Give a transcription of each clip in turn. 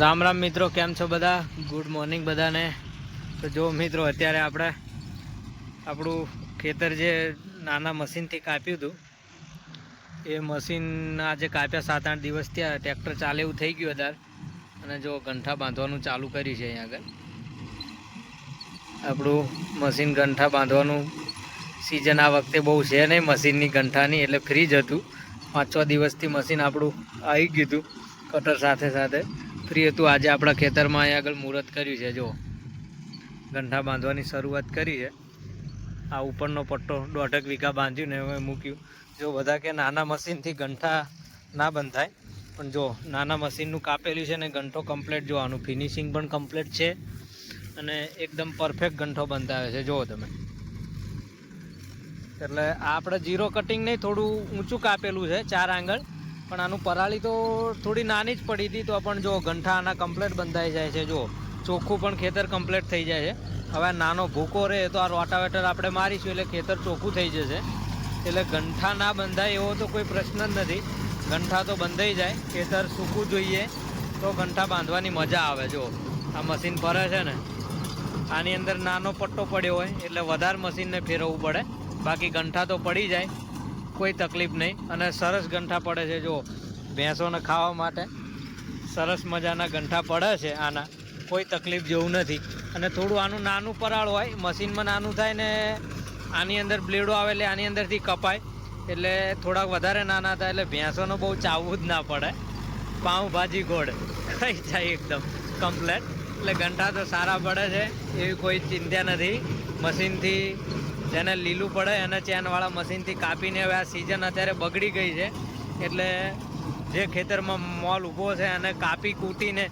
રામ રામ મિત્રો, કેમ છો બધા? ગુડ મોર્નિંગ બધાને. તો જો મિત્રો, અત્યારે આપણે આપણું ખેતર જે નાના મશીનથી કાપ્યું હતું, એ મશીન આજે કાપ્યા સાત આઠ દિવસ ત્યાં ટ્રેક્ટર ચાલે એવું થઈ ગયું અત્યારે. અને જો ગંઠા બાંધવાનું ચાલુ કર્યું છે અહીંયા આગળ. આપણું મશીન ગંઠા બાંધવાનું સિઝન આ વખતે બહુ છે નહીં, મશીનની ગંઠાની, એટલે ફ્રી જ હતું. પાંચ છ દિવસથી મશીન આપણું આવી ગયું હતું કટર સાથે સાથે. ફ્રી હતું આજે આપણા ખેતરમાં અહીં આગળ મુહૂર્ત કર્યું છે જો ગંઠા બાંધવાની શરૂઆત કરી છે. આ ઉપરનો પટ્ટો દોઢક વીઘા બાંધ્યું ને હવે મૂક્યું. જો બધા કે નાના મશીનથી ગંઠા ના બંધાય, પણ જો નાના મશીનનું કાપેલું છે ને ગંઠો કમ્પ્લેટ જો આનું ફિનિશિંગ પણ કમ્પ્લેટ છે અને એકદમ પરફેક્ટ ગંઠો બંધાવે છે, જુઓ તમે. એટલે આપણે જીરો કટિંગ નહીં, થોડું ઊંચું કાપેલું છે, ચાર આંગળ. પણ આનું પરાળી તો થોડી નાની જ પડી હતી, તો પણ જો ગંઠા આના કમ્પ્લેટ બંધાઈ જાય છે, જો. ચોખ્ખું પણ ખેતર કમ્પ્લેટ થઈ જાય છે. હવે નાનો ભૂકો રહે તો આ રોટાવેટર આપણે મારીશું, એટલે ખેતર ચોખ્ખું થઈ જશે. એટલે ગંઠા ના બંધાય એવો તો કોઈ પ્રશ્ન જ નથી. ગંઠા તો બંધાઈ જાય, ખેતર સૂકવું જોઈએ, તો ગંઠા બાંધવાની મજા આવે, જો. આ મશીન ફરે છે ને, આની અંદર નાનો પટ્ટો પડ્યો હોય, એટલે વધારે મશીનને ફેરવવું પડે. બાકી ગંઠા તો પડી જાય. કોઈ તકલીફ નહીં. અને સરસ ગંઠા પડે છે જો ભેંસોને ખાવા માટે સરસ મજાના ગંઠા પડે છે આના. કોઈ તકલીફ જેવું નથી. અને થોડું આનું નાનું પરાળ હોય, મશીનમાં નાનું થાય ને આની અંદર બ્લેડો આવે એટલે આની અંદરથી કપાય. એટલે થોડાક વધારે નાના થાય એટલે ભેંસોનું બહુ ચાવવું જ ના પડે. પાઉંભાજી ગોળ. થઈ જાય એકદમ કમ્પ્લેટ એટલે ઘંટા તો સારા પડે છે, એવી કોઈ ચિંતા નથી. મશીનથી જેને લીલું પડે એને ચેનવાળા મશીનથી કાપીને હવે આ સિઝન અત્યારે બગડી ગઈ છે. એટલે જે ખેતરમાં મોલ ઊભો છે એને કાપી કૂટીને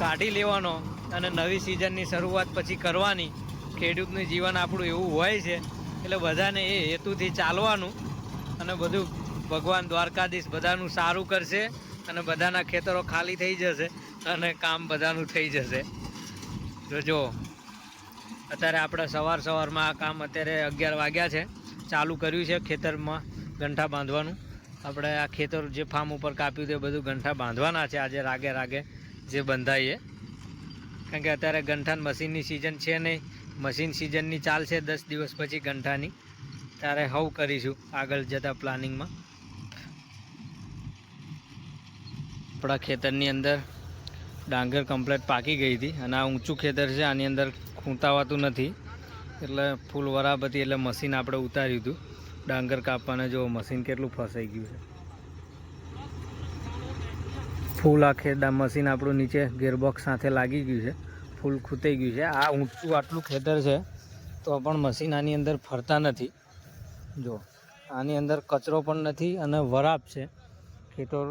કાઢી લેવાનો અને નવી સિઝનની શરૂઆત પછી કરવાની. ખેડૂતનું જીવન આપણું એવું હોય છે. એટલે બધાને એ હેતુથી ચાલવાનું અને બધું ભગવાન દ્વારકાધીશ બધાનું સારું કરશે અને બધાના ખેતરો ખાલી થઈ જશે અને કામ બધાનું થઈ જશે. તો જો અત્યારે આપણે સવાર સવારમાં આ કામ અત્યારે અગિયાર વાગ્યા છે. ચાલુ કર્યું છે ખેતરમાં ગંઠા બાંધવાનું. આપણે આ ખેતર જે ફાર્મ ઉપર કાપ્યું તે બધું ગંઠા બાંધવાના છે આજે રાગે રાગે જે બંધાઈએ. કારણ કે અત્યારે ગંઠાન મશીનની સિઝન છે નહીં. મશીન સિઝનની ચાલશે દસ દિવસ પછી ગંઠાની. ત્યારે હવ કરીશું આગળ જતા પ્લાનિંગમાં. આપણા ખેતરની અંદર ડાંગર કમ્પ્લેટ પાકી ગઈ હતી અને આ ઊંચું ખેતર છે, આની અંદર ખૂંતાવાતું નથી. એટલે ફૂલ વરાપતી એટલે મશીન આપણે ઉતાર્યું હતું. ડાંગર કાપવાને જો મશીન કેટલું ફસાઈ ગયું છે. ફૂલ આ ખેડા મશીન આપણું નીચે ગેરબોક્સ સાથે લાગી ગયું છે. ફૂલ ખૂતાઈ ગયું છે. આ ઊંચું આટલું ખેતર છે, તો પણ મશીન આની અંદર ફરતા નથી. જો, આની અંદર કચરો પણ નથી અને વરાપ છે. ખેતર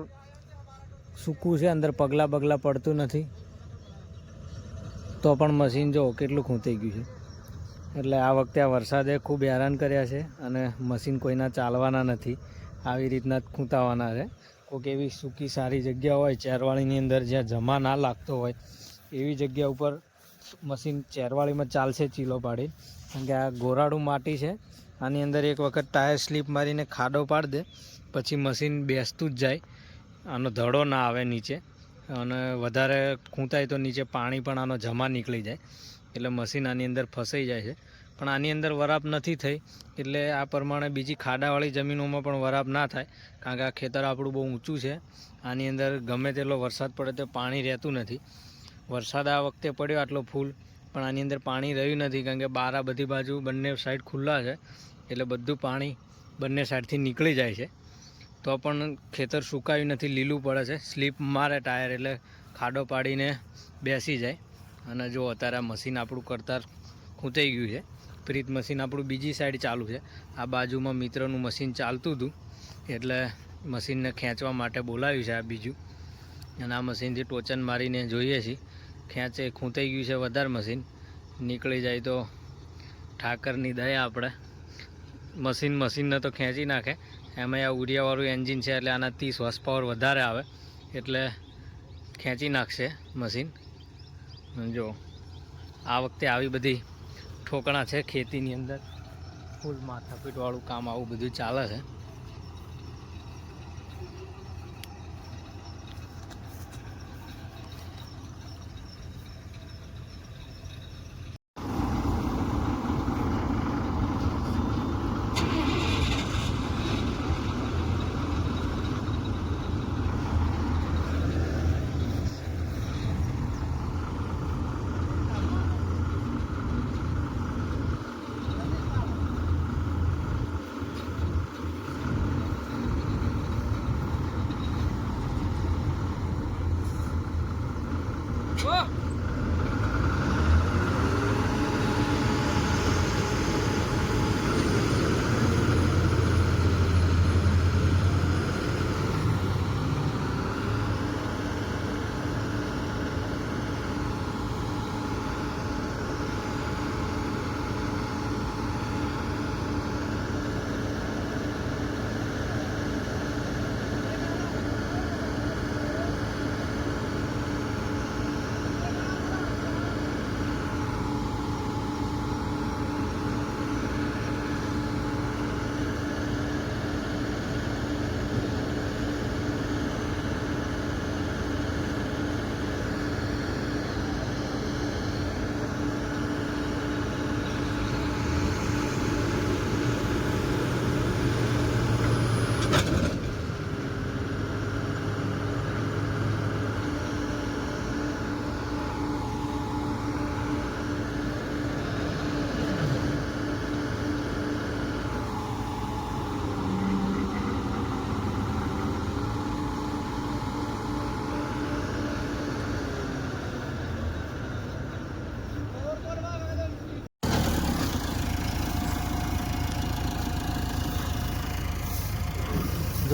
સૂકું છે, અંદર પગલાં બગલાં પડતું નથી. તો પણ મશીન જો કેટલું ખૂંચાઈ ગયું છે. એટલે આ વખતે આ વરસાદે ખૂબ હેરાન કર્યા છે અને મશીન કોઈના ચાલવાના નથી. આવી રીતના જ ખૂંતાવાના છે. કોઈક એવી સૂકી, સારી જગ્યા હોય, ચેરવાળીની અંદર જ્યાં જમા ના લાગતો હોય, એવી જગ્યા ઉપર મશીન ચેરવાળીમાં ચાલશે ચીલો પાડી. કારણ કે આ ગોરાડું માટી છે. આની અંદર એક વખત ટાયર સ્લીપ મારીને ખાડો પાડી દે, પછી મશીન બેસતું જ જાય. આનો ધડો ના આવે નીચે. અને વધારે ખૂંતાય તો નીચે પાણી પણ આનો જમા નીકળી જાય. એટલે મશીન આની અંદર ફસાઈ જાય છે. પણ આની અંદર વરાપ નથી થઈ. એટલે આ પ્રમાણે બીજી ખાડાવાળી જમીનોમાં પણ વરાપ ના થાય. કારણ કે આ ખેતર આપણું બહુ ઊંચું છે. આની અંદર ગમે તેટલો વરસાદ પડે તો પાણી રહેતું નથી. વરસાદ આ વખતે પડ્યો આટલો ફૂલ. પણ આની અંદર પાણી રહ્યું નથી કારણ કે બારા બધી બાજુ બંને સાઈડ ખુલ્લા છે. એટલે બધું પાણી બંને સાઈડથી નીકળી જાય છે. તો પણ ખેતર સુકાયું નથી, લીલું પડે છે. સ્લીપ મારે ટાયર એટલે ખાડો પાડીને બેસી જાય. અને જો અત્યારે આ મશીન આપણું કરતાં ખૂંચાઈ ગયું છે. પ્રીત મશીન આપણું બીજી સાઈડ ચાલુ છે. આ બાજુમાં મિત્રનું મશીન ચાલતું હતું. એટલે મશીનને ખેંચવા માટે બોલાવ્યું છે આ બીજું. અને આ મશીનથી ટોચન મારીને જોઈએ છીએ. ખેંચે ખૂંતાઈ ગયું છે વધારે મશીન. નીકળી જાય તો ઠાકરની દયા આપણે. મશીન મશીનને તો ખેંચી નાખે. એમાં આ ઉરિયાવાળું એન્જિન છે એટલે આના ત્રીસ હોર્સ પાવર વધારે આવે. એટલે ખેંચી નાખશે મશીન જો, આ વખતે આવી બધી ઠોકણા છે ખેતીની અંદર. ફૂલ માથાપીટવાળું કામ આવું બધું ચાલે છે. 뭐?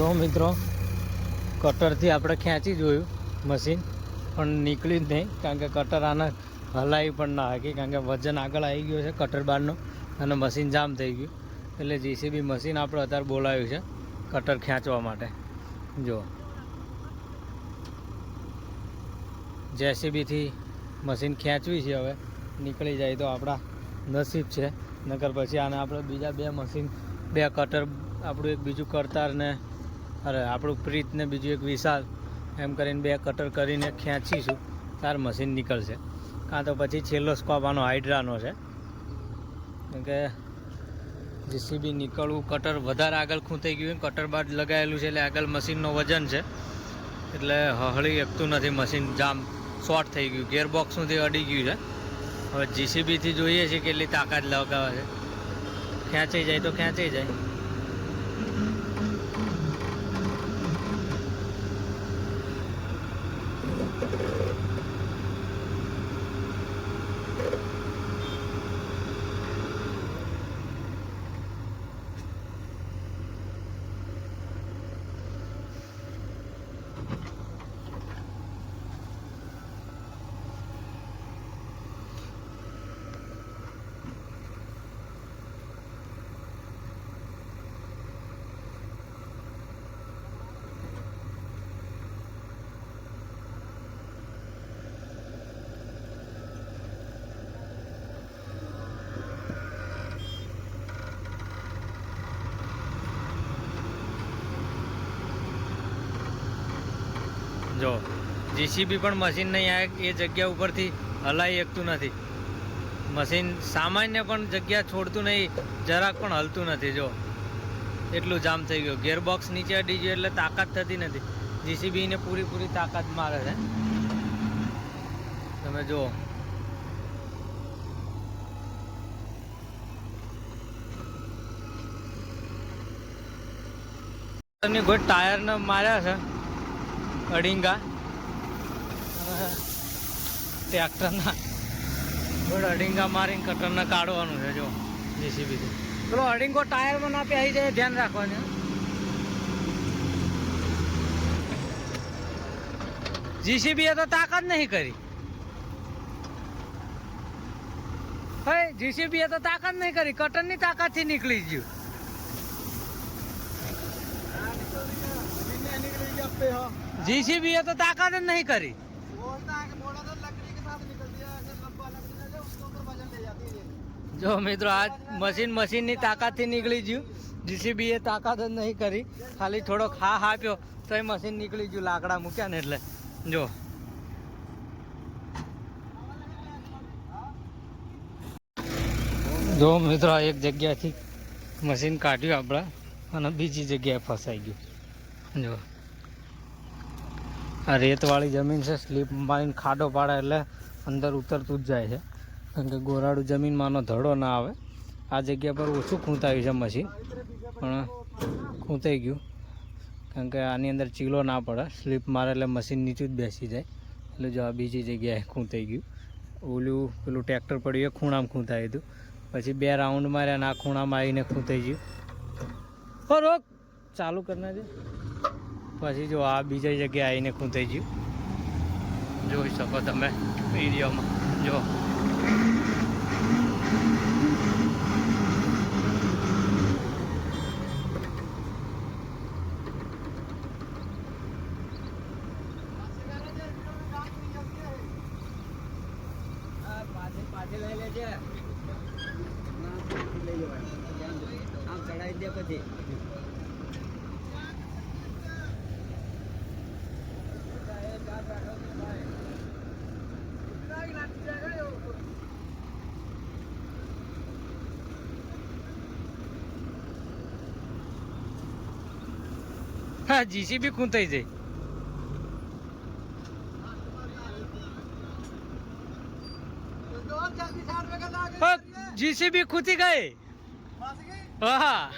જો મિત્રો. કટરથી આપણે ખેંચી જોયું મશીન, પણ નીકળ્યું જ નહીં. કારણ કે કટર આને હલાવી પણ ના શકી. કારણ કે વજન આગળ આવી ગયું છે કટર બારનું અને મશીન જામ થઈ ગયું. એટલે જેસીબી મશીન આપણે અત્યારે બોલાવ્યું છે કટર ખેંચવા માટે. જો. જેસીબીથી મશીન ખેંચવી છે હવે. નીકળી જાય તો આપણા નસીબ છે. નકર પછી આને આપણે બીજા બે મશીન, બે કટર આપણું એક બીજું કરતાર ને અરે, આપણું પ્રીત ને બીજું એક વિશાલ, એમ કરીને બે કટર કરીને ખેંચીશું, તાર મશીન નીકળશે. કાં તો પછી છેલ્લો સ્કોપ આનો હાઇડ્રાનો છે. કે જીસીબી નીકળવું કટર વધારે આગળ ખૂંતાઈ ગયું કટર બાદ લગાવેલું છે એટલે આગળ મશીનનો વજન છે. એટલે હળી એકતું નથી મશીન જામ શોર્ટ થઈ ગયું. ગેરબોક્સમાંથી અડી ગયું છે. હવે જીસીબીથી જોઈએ છીએ કેટલી તાકાત લગાવે છે. ખેંચાઈ જાય તો ખેંચાઈ જાય. જો જીસીબી પણ મશીન નહીં આવે, એ જગ્યા ઉપરથી હલાઈ શકતું નથી. મશીન સામાન્ય પણ જગ્યા છોડતું નહીં, જરાક પણ હલતું નથી, જો. એટલું જામ થઈ ગયું. ગેરબોક્સ નીચે અડી ગયું એટલે તાકાત થતી નથી. જીસીબીને ને પૂરી પૂરી તાકાત મારે છે. તમે જુઓ. એમની કોઈ ટાયરને માર્યા છે. અડિંગા. ટ્રેક્ટરના. ગોળ અડિંગા મારીને કટરને કાઢવાનું છે જો. જેસીબીથી પેલો અડિંગો ટાયરમાં ના પહેરી જાય ધ્યાન રાખવાનું. જીસીબી એ તો તાકાત નહીં કરી. હે જીસીબી એ તો તાકાત નહીં કરી. કટરની તાકાતથી નીકળી ગયું. જીસીબી તો તાકાત જ નહીં કરી. જો મિત્રો, આ મશીન મશીનની તાકાતથી નીકળી ગયું. જીસીબી એ તાકાત જ નહીં કરી. ખાલી થોડોક હા આપ્યો તો એ મશીન નીકળી ગયું, લાકડા મૂક્યા ને એટલે. જો. જો મિત્રો એક જગ્યાથી મશીન કાઢ્યું આપણે, અને બીજી જગ્યાએ ફસાઈ ગયું. જો. આ રેતવાળી જમીન છે સ્લીપ મારીને ખાડો પાડે એટલે અંદર ઉતરતું જ જાય છે. કારણ કે ગોરાડું જમીનમાંનો ધડો ના આવે. આ જગ્યા પર ઓછું ખૂંતાયું છે મશીન, પણ ખૂંતાઈ ગયું. કારણ કે આની અંદર ચીલો ના પડે. સ્લીપ મારે એટલે મશીન નીચું જ બેસી જાય. એટલે જો આ બીજી જગ્યાએ ખૂંતાઈ ગયું. ઓલું પેલું ટ્રેક્ટર પડ્યું એ ખૂણામાં ખૂંતાયું હતું. પછી બે રાઉન્ડ માર્યા અને આ ખૂણામાં આવીને ખૂંતાઈ ગયું. રોક! ચાલુ કરી છે પછી જો આ બીજા જગ્યાએ આવીને ખૂંતાઈ ગયું. જોઈ શકો તમે વિડીયોમાં જો. હા જીસીબી ખૂંતાઈ જાય. જીસીબી ખૂતી ગઈ? હા.